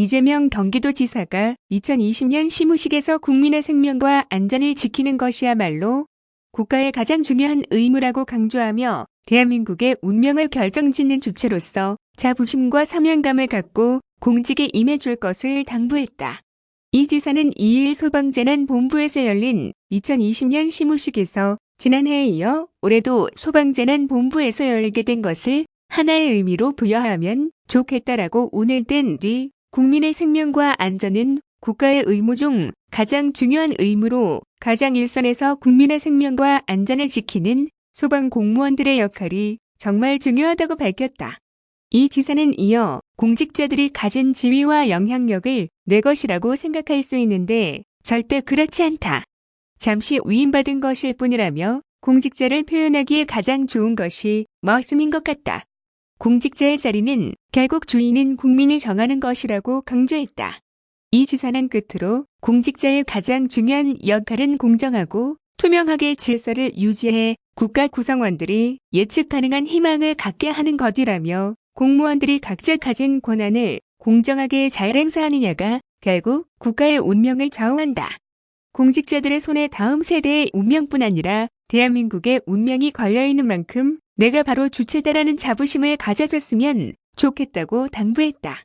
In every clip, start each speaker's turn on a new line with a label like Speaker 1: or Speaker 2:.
Speaker 1: 이재명 경기도지사가 2020년 시무식에서 국민의 생명과 안전을 지키는 것이야말로 국가의 가장 중요한 의무라고 강조하며 대한민국의 운명을 결정짓는 주체로서 자부심과 사명감을 갖고 공직에 임해줄 것을 당부했다. 이 지사는 2일 소방재난본부에서 열린 2020년 시무식에서 지난해에 이어 올해도 소방재난본부에서 열리게 된 것을 하나의 의미로 부여하면 좋겠다라고 운을 뗀뒤 국민의 생명과 안전은 국가의 의무 중 가장 중요한 의무로 가장 일선에서 국민의 생명과 안전을 지키는 소방 공무원들의 역할이 정말 중요하다고 밝혔다. 이 지사는 이어 공직자들이 가진 지위와 영향력을 내 것이라고 생각할 수 있는데 절대 그렇지 않다. 잠시 위임받은 것일 뿐이라며 공직자를 표현하기에 가장 좋은 것이 머슴인 것 같다. 공직자의 자리는 결국 주인은 국민이 정하는 것이라고 강조했다. 이 지사는 끝으로 공직자의 가장 중요한 역할은 공정하고 투명하게 질서를 유지해 국가 구성원들이 예측 가능한 희망을 갖게 하는 것이라며 공무원들이 각자 가진 권한을 공정하게 잘 행사하느냐가 결국 국가의 운명을 좌우한다. 공직자들의 손에 다음 세대의 운명뿐 아니라 대한민국의 운명이 걸려있는 만큼 내가 바로 주체다라는 자부심을 가져줬으면 좋겠다고 당부했다.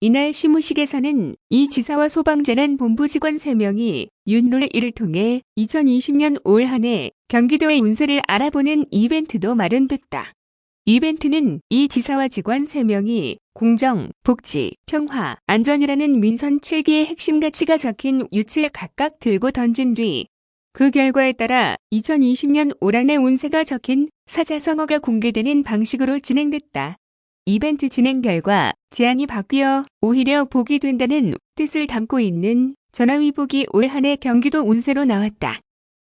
Speaker 1: 이날 시무식에서는 이 지사와 소방재난 본부 직원 3명이 윤놀이를 통해 2020년 올 한 해 경기도의 운세를 알아보는 이벤트도 마련됐다. 이벤트는 이 지사와 직원 3명이 공정, 복지, 평화, 안전이라는 민선 7기의 핵심 가치가 적힌 유치를 각각 들고 던진 뒤 그 결과에 따라 2020년 올 한 해 운세가 적힌 사자성어가 공개되는 방식으로 진행됐다. 이벤트 진행 결과 제안이 바뀌어 오히려 복이 된다는 뜻을 담고 있는 전화위복이 올 한해 경기도 운세로 나왔다.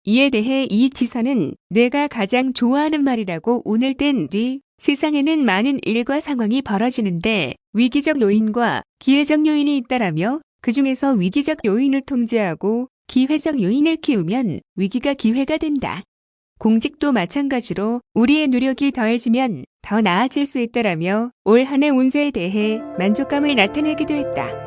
Speaker 1: 이에 대해 이 지사는 내가 가장 좋아하는 말이라고 운을 뗀 뒤 세상에는 많은 일과 상황이 벌어지는데 위기적 요인과 기회적 요인이 있다라며 그 중에서 위기적 요인을 통제하고 기회적 요인을 키우면 위기가 기회가 된다. 공직도 마찬가지로 우리의 노력이 더해지면 더 나아질 수 있다라며 올 한 해 운세에 대해 만족감을 나타내기도 했다.